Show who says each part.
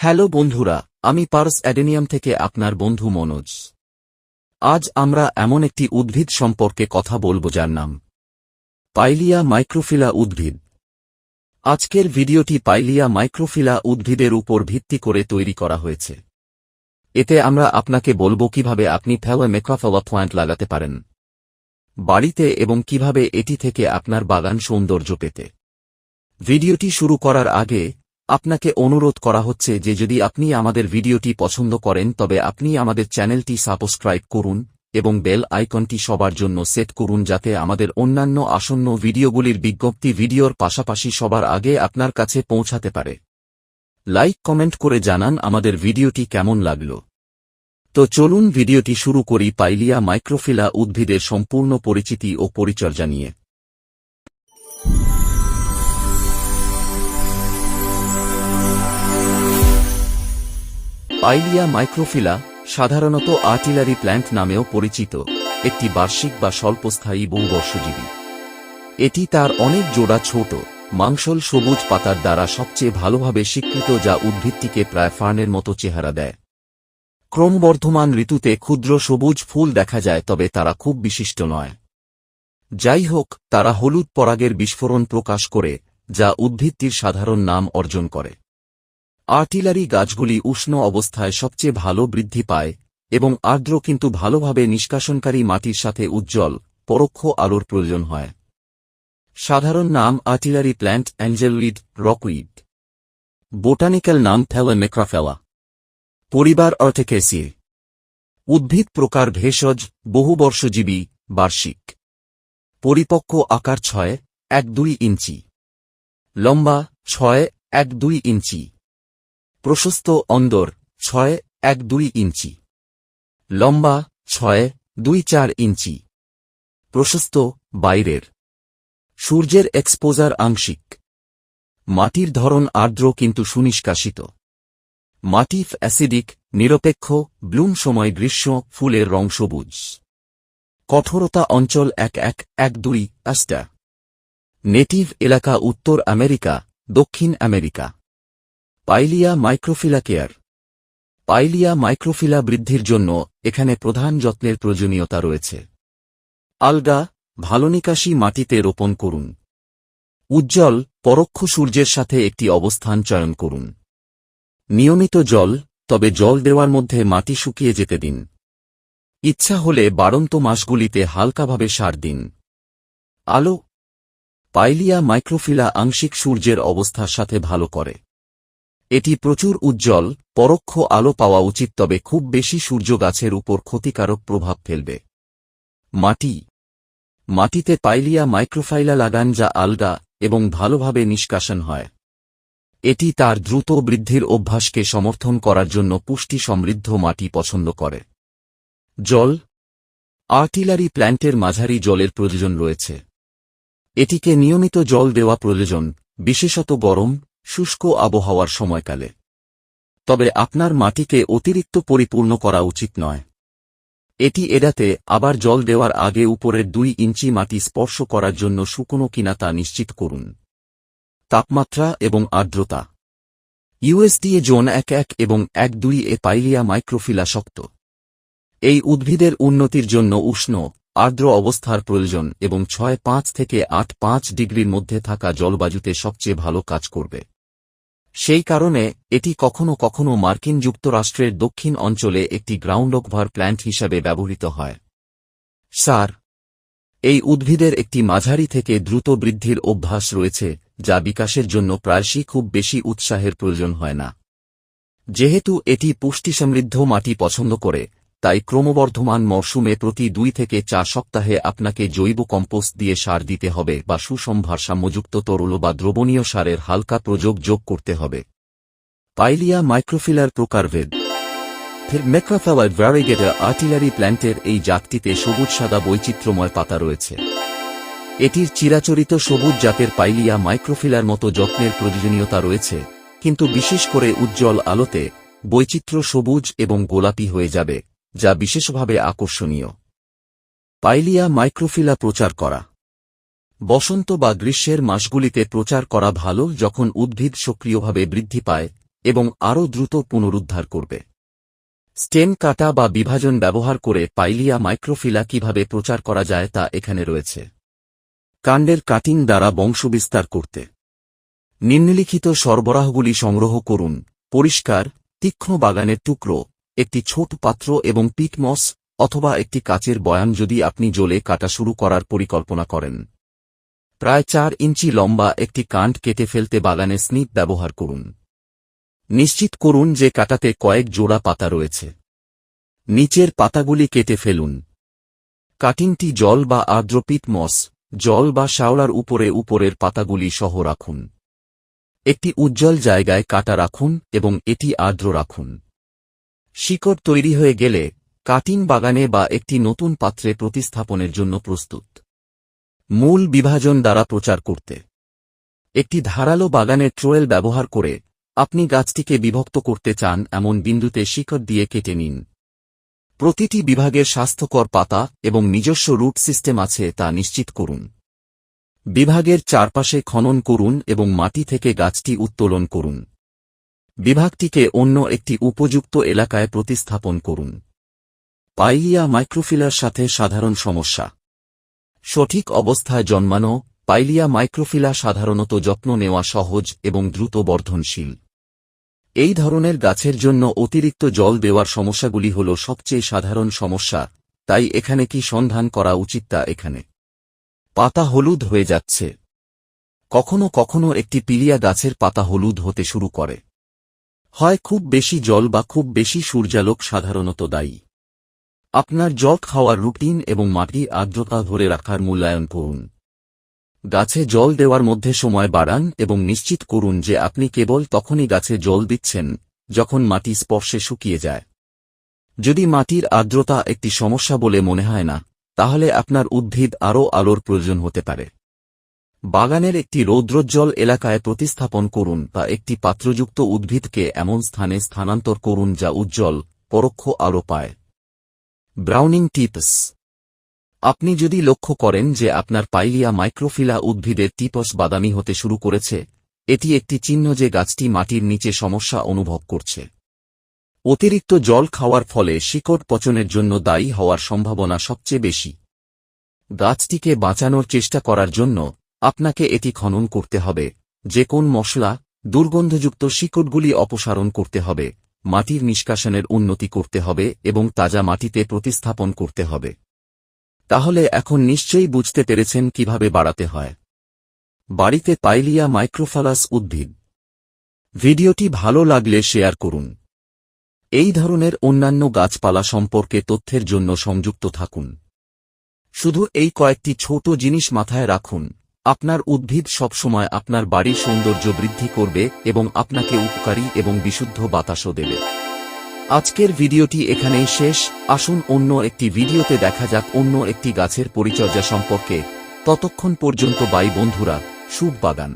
Speaker 1: Hello বন্ধুরা, আমি purse adenium থেকে আপনার বন্ধু মনোজ। আজ আমরা এমন একটি উদ্ভিদ সম্পর্কে কথা বলব যার নাম পাইলিয়া মাইক্রোফিলা উদ্ভিদ। আজকের ভিডিওটি পাইলিয়া মাইক্রোফিলা উদ্ভিদের উপর ভিত্তি করে তৈরি করা হয়েছে। এতে আমরা আপনাকে বলব কীভাবে আপনি ফেওয়া মেকাফেওয়া পয়েন্ট লাগাতে পারেন, বাড়িতে এবং কীভাবে এটি থেকে আপনার বাগান সৌন্দর্য পেতে। ভিডিওটি শুরু করার আগে আপনাকে অনুরোধ করা হচ্ছে যে যদি আপনি আমাদের ভিডিওটি পছন্দ করেন, তবে আপনি আমাদের চ্যানেলটি সাবস্ক্রাইব করুন এবং বেল আইকনটি সবার জন্য সেট করুন যাতে আমাদের অন্যান্য আসন্ন ভিডিওগুলির বিজ্ঞপ্তি ভিডিওর পাশাপাশি সবার আগে আপনার কাছে পৌঁছাতে পারে। লাইক, কমেন্ট করে জানান আমাদের ভিডিওটি কেমন লাগল। তো চলুন ভিডিওটি শুরু করি পাইলিয়া মাইক্রোফিলা উদ্ভিদের সম্পূর্ণ পরিচিতি ও পরিচর্যা নিয়ে। পাইলিয়া মাইক্রোফিলা সাধারণত আর্টিলারি প্ল্যান্ট নামেও পরিচিত, একটি বার্ষিক বা স্বল্পস্থায়ী বহুবর্ষজীবী এটি তার অনেক জোড়া ছোট, মাংসল সবুজ পাতার দ্বারা সবচেয়ে ভালোভাবে স্বীকৃত যা উদ্ভিদটিকে প্রায় ফার্নের মতো চেহারা দেয়। ক্রমবর্ধমান ঋতুতে ক্ষুদ্র সবুজ ফুল দেখা যায়, তবে তারা খুব বিশিষ্ট নয়। যাই হোক, তারা হলুদ পরাগের বিস্ফোরণ প্রকাশ করে, যা উদ্ভিদটির সাধারণ নাম অর্জন করে। আর্টিলারি গাছগুলি উষ্ণ অবস্থায় সবচেয়ে ভালো বৃদ্ধি পায় এবং আর্দ্র কিন্তু ভালোভাবে নিষ্কাশনকারী মাটির সাথে উজ্জ্বল, পরোক্ষ আলোর প্রয়োজন হয়। সাধারণ নাম artillery plant angelweed rockweed. Botanical নাম থ্যালামেক্রাফেলা পরিবার অর্থেকেসিয়ে উদ্ভিদ প্রকার ভেষজ, বহুবর্ষজীবী, বার্ষিক। পরিপক্ক আকার ছয় এক দুই ইঞ্চি। লম্বা ছয় এক দুই ইঞ্চি। প্রশস্ত অন্দর ছয় এক দুই ইঞ্চি। লম্বা ছয় দুই চার ইঞ্চি। প্রশস্ত বাইরের। সূর্যের এক্সপোজার আংশিক। মাটির ধরন আর্দ্র কিন্তু সুনিষ্কাশিত। মাটি অ্যাসিডিক নিরপেক্ষ ব্লুম সময় গ্রীষ্ম, ফুলের রং সবুজ। কঠোরতা অঞ্চল এক এক এক দুই, আস্টা। নেটিভ এলাকা উত্তর আমেরিকা, দক্ষিণ আমেরিকা। পাইলিয়া মাইক্রোফিলা কেয়ার। পাইলিয়া মাইক্রোফিলা বৃদ্ধির জন্য এখানে প্রধান যত্নের প্রয়োজনীয়তা রয়েছে। আলগা ভালো নিকাশি মাটিতে রোপণ করুন। উজ্জ্বল, পরোক্ষ সূর্যের সাথে একটি অবস্থান চয়ন করুন। নিয়মিত জল, তবে জল দেওয়ার মধ্যে মাটি শুকিয়ে যেতে দিন। ইচ্ছা হলে বাড়ন্ত মাসগুলিতে হালকাভাবে সার দিন। আলো পাইলিয়া মাইক্রোফিলা আংশিক সূর্যের অবস্থার সাথে ভালো করে। এটি প্রচুর উজ্জ্বল, পরোক্ষ আলো পাওয়া উচিত তবে খুব বেশি সূর্য গাছের উপর ক্ষতিকারক প্রভাব ফেলবে। মাটি। মাটিতে পাইলিয়া মাইক্রোফাইলা লাগান যা আলগা এবং ভালোভাবে নিষ্কাশন হয়। এটি তার দ্রুত বৃদ্ধির অভ্যাসকে সমর্থন করার জন্য পুষ্টি সমৃদ্ধ মাটি পছন্দ করে। জল। আর্টিলারি প্ল্যান্টের মাঝারি জলের প্রয়োজন রয়েছে। এটিকে নিয়মিত জল দেওয়া প্রয়োজন, বিশেষত গরম শুষ্ক আবহাওয়ার সময়কালে। তবে আপনার মাটিকে অতিরিক্ত পরিপূর্ণ করা উচিত নয়। এটি এড়াতে আবার জল দেওয়ার আগে উপরের দুই ইঞ্চি মাটি স্পর্শ করার জন্য শুকনো কিনা তা নিশ্চিত করুন। তাপমাত্রা এবং আর্দ্রতা। ইউএসডিএ জোন এক এক এবং এক দুই এ পাইলিয়া মাইক্রোফিলা শক্ত। এই উদ্ভিদের উন্নতির জন্য উষ্ণ, আর্দ্র অবস্থার প্রয়োজন এবং ছয় পাঁচ থেকে আট পাঁচ ডিগ্রির মধ্যে থাকা জলবায়ুতে সবচেয়ে ভালো কাজ করবে। সেই কারণে, এটি কখনও কখনও মার্কিন যুক্তরাষ্ট্রের দক্ষিণ অঞ্চলে একটি গ্রাউন্ড ওভার প্ল্যান্ট হিসাবে ব্যবহৃত হয়। স্যার, এই উদ্ভিদের একটি মাঝারি থেকে দ্রুত বৃদ্ধির অভ্যাস রয়েছে, যা বিকাশের জন্য প্রায়শই খুব বেশি উৎসাহের প্রয়োজন হয় না। যেহেতু এটি পুষ্টি সমৃদ্ধ মাটি পছন্দ করে তাই ক্রমবর্ধমান মরশুমে প্রতি দুই থেকে চার সপ্তাহে আপনাকে জৈব কম্পোস্ট দিয়ে সার দিতে হবে বা সুষম ভারসাম্যযুক্ত তরল বা দ্রবণীয় সারের হালকা প্রযোগ যোগ করতে হবে। পাইলিয়া মাইক্রোফিলার প্রকারভেদ। ফির মেক্রাফেলার ভ্যারিগেটার আর্টিলারি প্ল্যান্টের এই জাতটিতে সবুজ সাদা বৈচিত্র্যময় পাতা রয়েছে। এটির চিরাচরিত সবুজ জাতের পাইলিয়া মাইক্রোফিলার মতো যত্নের প্রয়োজনীয়তা রয়েছে, কিন্তু বিশেষ করে উজ্জ্বল আলোতে বৈচিত্র্য সবুজ এবং গোলাপি হয়ে যাবে। যা বিশেষভাবে আকর্ষণীয়। পাইলিয়া মাইক্রোফিলা প্রচার করা। বসন্ত বা গ্রীষ্মের মাসগুলিতে প্রচার করা ভালো যখন উদ্ভিদ সক্রিয়ভাবে বৃদ্ধি পায় এবং আরও দ্রুত পুনরুদ্ধার করবে। স্টেম কাটা বা বিভাজন ব্যবহার করে পাইলিয়া মাইক্রোফিলা কীভাবে প্রচার করা যায় তা এখানে রয়েছে। কাণ্ডের কাটিং দ্বারা বংশবিস্তার করতে। নিম্নলিখিত সরবরাহগুলি সংগ্রহ করুন, পরিষ্কার, তীক্ষ্ণ বাগানের টুকরো একটি ছোট পাত্র এবং পিটমস অথবা একটি কাচের বয়ান যদি আপনি জ্বলে কাটা শুরু করার পরিকল্পনা করেন। প্রায় চার ইঞ্চি লম্বা একটি কাণ্ড কেটে ফেলতে বাগানে স্নিপ ব্যবহার করুন। নিশ্চিত করুন যে কাটাতে কয়েক জোড়া পাতা রয়েছে। নিচের পাতাগুলি কেটে ফেলুন। কাটিংটি জল বা আর্দ্র পিটমস জল বা শাওলার উপরে উপরের পাতাগুলি সহ রাখুন। একটি উজ্জ্বল জায়গায় কাটা রাখুন এবং এটি আর্দ্র রাখুন। শিকড় তৈরি হয়ে গেলে কাটিং বাগানে বা একটি নতুন পাত্রে প্রতিস্থাপনের জন্য প্রস্তুত। মূল বিভাজন দ্বারা প্রচার করতে। একটি ধারালো বাগানের ট্রোয়েল ব্যবহার করে আপনি গাছটিকে বিভক্ত করতে চান এমন বিন্দুতে শিকড় দিয়ে কেটে নিন। প্রতিটি বিভাগের স্বাস্থ্যকর পাতা এবং নিজস্ব রুট সিস্টেম আছে তা নিশ্চিত করুন। বিভাগের চারপাশে খনন করুন এবং মাটি থেকে গাছটি উত্তোলন করুন। বিভাগটিকে অন্য একটি উপযুক্ত এলাকায় প্রতিস্থাপন করুন। পাইলিয়া মাইক্রোফিলার সাথে সাধারণ সমস্যা। সঠিক অবস্থায় জন্মানো পাইলিয়া মাইক্রোফিলা সাধারণত যত্ন নেওয়া সহজ এবং দ্রুত বর্ধনশীল। এই ধরনের গাছের জন্য অতিরিক্ত জল দেওয়ার সমস্যাগুলি হল সবচেয়ে সাধারণ সমস্যা, তাই এখানে কি সন্ধান করা উচিত তা এখানে। পাতা হলুদ হয়ে যাচ্ছে। কখনো কখনো একটি পিলিয়া গাছের পাতা হলুদ হতে শুরু করে। হয় খুব বেশি জল বা খুব বেশি সূর্যালোক সাধারণত দায়ী। আপনার জল খাওয়ার রুটিন এবং মাটির আর্দ্রতা ধরে রাখার মূল্যায়ন করুন। গাছে জল দেওয়ার মধ্যে সময় বাড়ান এবং নিশ্চিত করুন যে আপনি কেবল তখনই গাছে জল দিচ্ছেন, যখন মাটি স্পর্শে শুকিয়ে যায়। যদি মাটির আর্দ্রতা একটি সমস্যা বলে মনে হয় না, তাহলে আপনার উদ্ভিদ আরও আলোর প্রয়োজন হতে পারে। বাগানের একটি রৌদ্রোজ্জ্বল এলাকায় প্রতিস্থাপন করুন বা একটি পাত্রযুক্ত উদ্ভিদকে এমন স্থানে স্থানান্তর করুন যা উজ্জ্বল, পরোক্ষ আলো পায়। Browning tips. আপনি যদি লক্ষ্য করেন যে আপনার পাইলিয়া মাইক্রোফিলা উদ্ভিদের টিপস বাদামি হতে শুরু করেছে, এটি একটি চিহ্ন যে গাছটি মাটির নিচে সমস্যা অনুভব করছে। অতিরিক্ত জল খাওয়ার ফলে শিকড় পচনের জন্য দায়ী হওয়ার সম্ভাবনা সবচেয়ে বেশি। গাছটিকে বাঁচানোর চেষ্টা করার জন্য আপনাকে এটি খনন করতে হবে। যে কোন মশলা, দুর্গন্ধযুক্ত শিকড়গুলি অপসারণ করতে হবে, মাটির নিষ্কাশনের উন্নতি করতে হবে এবং তাজা মাটিতে প্রতিস্থাপন করতে হবে। তাহলে এখন নিশ্চয়ই বুঝতে পেরেছেন কীভাবে বাড়াতে হয়। বাড়িতে পাইলিয়া মাইক্রোফালাস উদ্ভিদ। ভিডিওটি ভালো লাগলে শেয়ার করুন। এই ধরনের অন্যান্য গাছপালা সম্পর্কে তথ্যের জন্য সংযুক্ত থাকুন। শুধু এই কয়েকটি ছোট জিনিস মাথায় রাখুন। আপনার উদ্ভিদ সবসময় আপনার বাড়ির সৌন্দর্য বৃদ্ধি করবে এবং আপনাকে উপকারী এবং বিশুদ্ধ বাতাসও দেবে। আজকের ভিডিওটি এখানেই শেষ। আসুন অন্য একটি ভিডিওতে দেখা যাক অন্য একটি গাছের পরিচর্যা সম্পর্কে। ততক্ষণ পর্যন্ত বাই বন্ধুরা শুভ বাগান